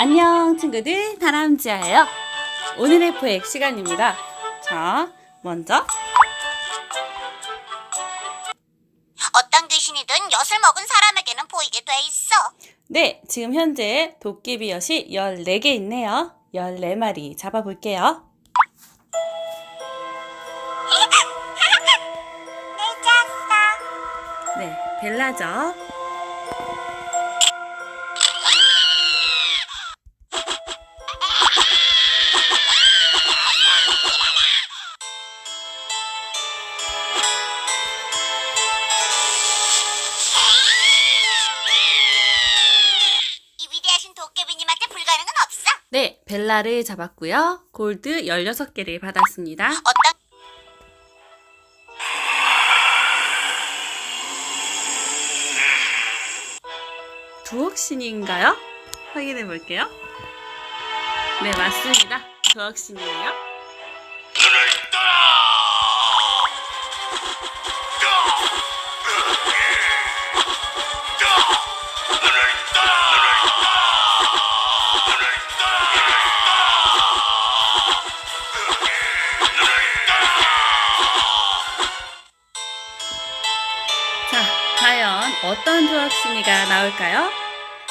안녕 친구들 다람쥐예요. 오늘의 포획 시간입니다. 자, 먼저 어떤 귀신이든 엿을 먹은 사람에게는 보이게 돼 있어. 네, 지금 현재 도깨비 엿이 14개 있네요. 14마리 잡아볼게요. 늦었어. 네, 벨라죠. 벨라를 잡았고요. 골드 16개를 받았습니다. 어떤 두억신인가요? 확인해 볼게요. 네, 맞습니다. 두억신이에요. 어떤 두억신이가 나올까요?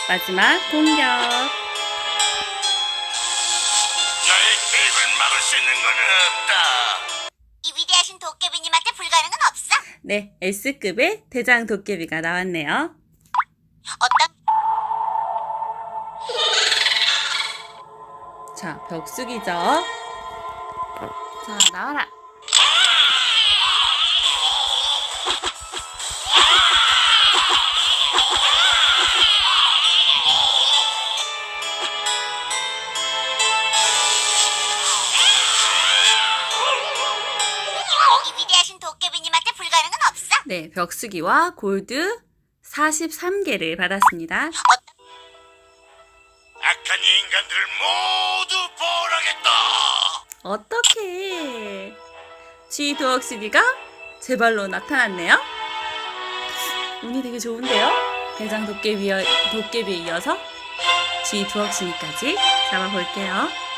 마지막 공격. 나의 계획을 막을 수 있는 건 없다. 이 위대하신 도깨비님한테 불가능은 없어. 네, S급의 대장 도깨비가 나왔네요. 어떤 자, 벽수기죠. 자, 나와라. 네, 벽수기와 골드 43개를 받았습니다. 악한 인간들을 모두 벌하겠다. 어떻게? G 두억시니가 제 발로 나타났네요. 운이 되게 좋은데요? 대장 도깨비에, 도깨비에 이어서 G 두억시니까지 잡아볼게요.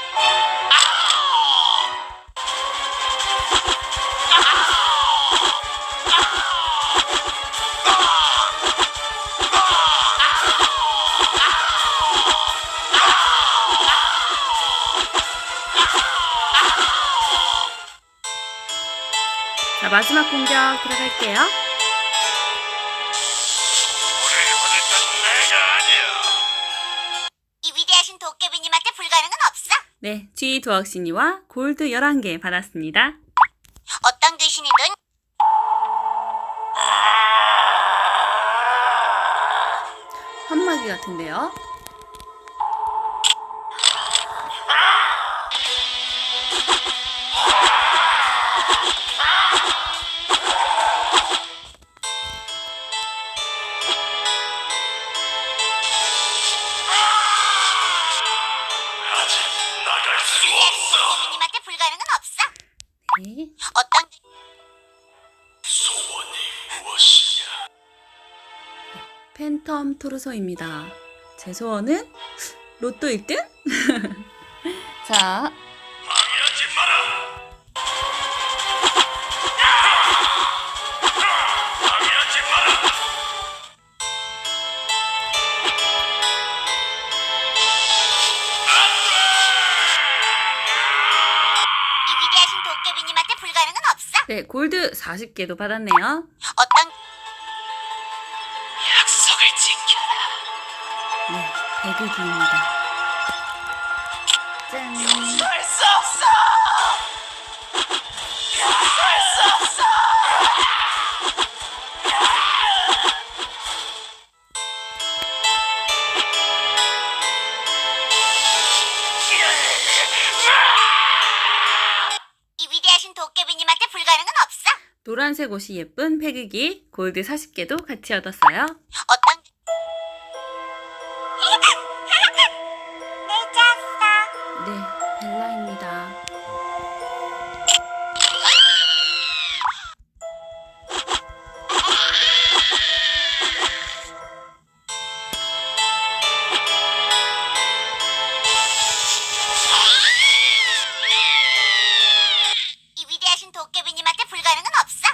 마지막 공격 들어갈게요. 이 위대하신 도깨비님한테 불가능은 없어. 네, G 두억시니와 골드 11개 받았습니다. 어떤 귀신이든 한마기 같은데요. 네. 어떤 소원이 무엇이냐? 팬텀 토르소입니다. 제 소원은 로또 1등? 자, 네, 골드 40개도 받았네요. 어떤 약속을 지켜라. 네, 배그기입니다. 짠. 할수 없어. 할수 없어. 노란색 옷이 예쁜 패기기 골드 40개도 같이 얻었어요.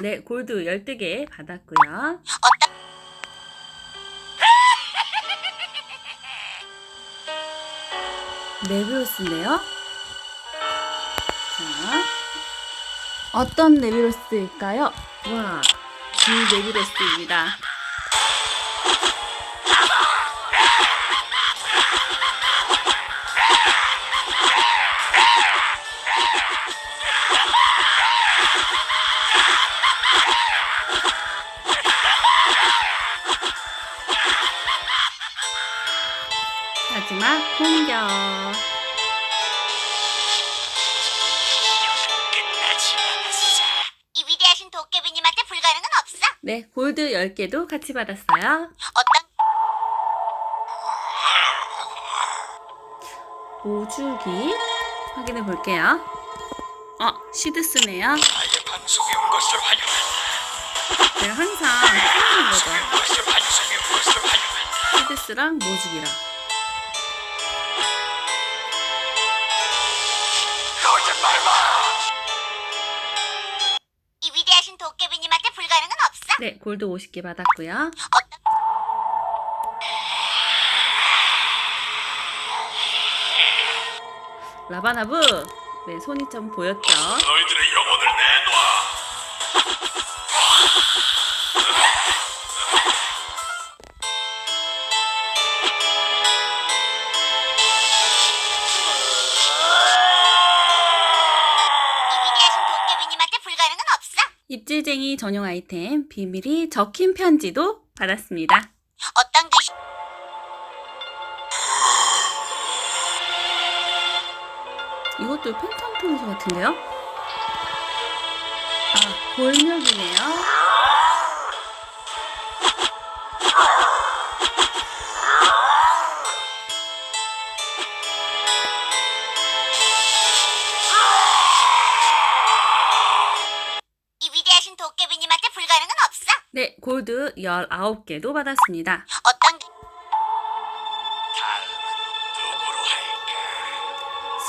네, 골드 12개 받았고요. 네비로스인데요. 자, 어떤 네비로스일까요? 와, 이 네비로스입니다. 도깨비님한테 불가능은 없어. 네, 골드 10개도 같이 받았어요. 어떤 모주기 확인해 볼게요. 어, 시드스네요. 나의 방송에 온 것을 환영한다. 제가 항상 하는 거죠. 온 것을 방송에 온 것을 환영한다. 시드스랑 모주기랑. 거짓말 마. 네, 골드 50개 받았고요. 라바나브. 네, 손이 좀 보였죠. 너희들의 영혼을 내놔. 입질쟁이 전용 아이템 비밀이 적힌 편지도 받았습니다. 어떤 귀신 이것도 팬텀 통수 같은데요? 아, 골명이네요. 네, 골드 19개도 받았습니다. 어떤 할까?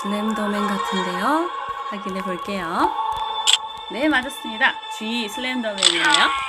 슬램더맨 같은데요? 확인해 볼게요. 네, 맞았습니다. G 슬램더맨이네요.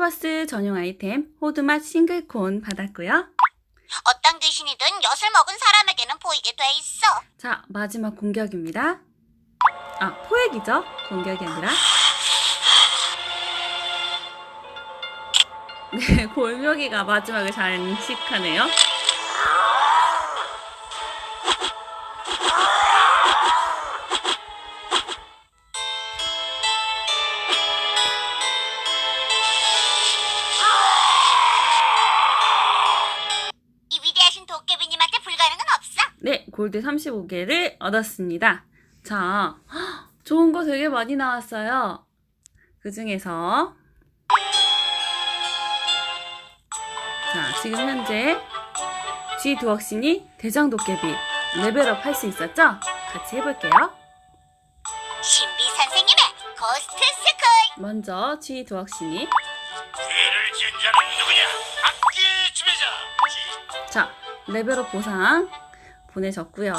네, 인큐버스 전용 아이템 호두맛 싱글콘 받았고요. 어떤 귀신이든 엿을 먹은 사람에게는 보이게 돼 있어. 자, 마지막 공격입니다. 아, 포획이죠? 공격이 아니라. 네, 골묘기가 마지막에 장식하네요. 골드 35개를 얻었습니다. 자, 헉, 좋은 거 되게 많이 나왔어요. 그 중에서 자, 지금 현재 G 두억신이 대장 도깨비 레벨업 할 수 있었죠? 같이 해볼게요. 신비 선생님의 고스트 스쿨. 먼저 G 두억신이 죄를 지은 자는 누구냐? 악기의 주배자. 지- 자, 레벨업 보상 보내줬고요.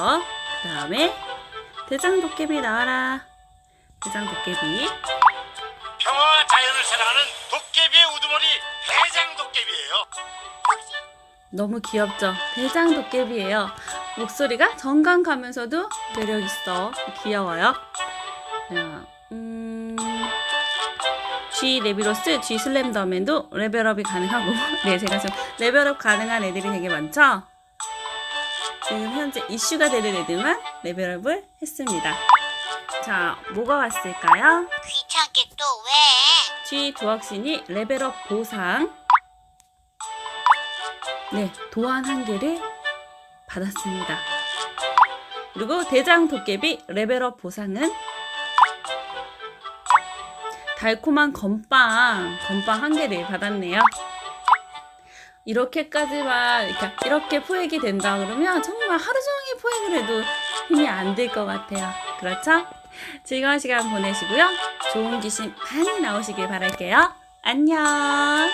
그 다음에 대장 도깨비 나와라. 대장 도깨비. 평화와 자연을 사랑하는 도깨비의 우두머리 대장 도깨비예요. 너무 귀엽죠? 대장 도깨비예요. 목소리가 정감 가면서도 매력 있어. 귀여워요. 자, 음, G 레비로스, G 슬램더맨도 레벨업이 가능하고, 네, 제가 지금 레벨업 가능한 애들이 되게 많죠? 지금 현재 이슈가 되는 애들만 레벨업을 했습니다. 자, 뭐가 왔을까요? 귀찮게 또 왜? G 두학신이 레벨업 보상 네 도안 한 개를 받았습니다. 그리고 대장 도깨비 레벨업 보상은 달콤한 건빵, 건빵 한 개를 받았네요. 이렇게까지만, 이렇게, 이렇게 포획이 된다 그러면 정말 하루 종일 포획을 해도 힘이 안 들 것 같아요. 그렇죠? 즐거운 시간 보내시고요. 좋은 귀신 많이 나오시길 바랄게요. 안녕!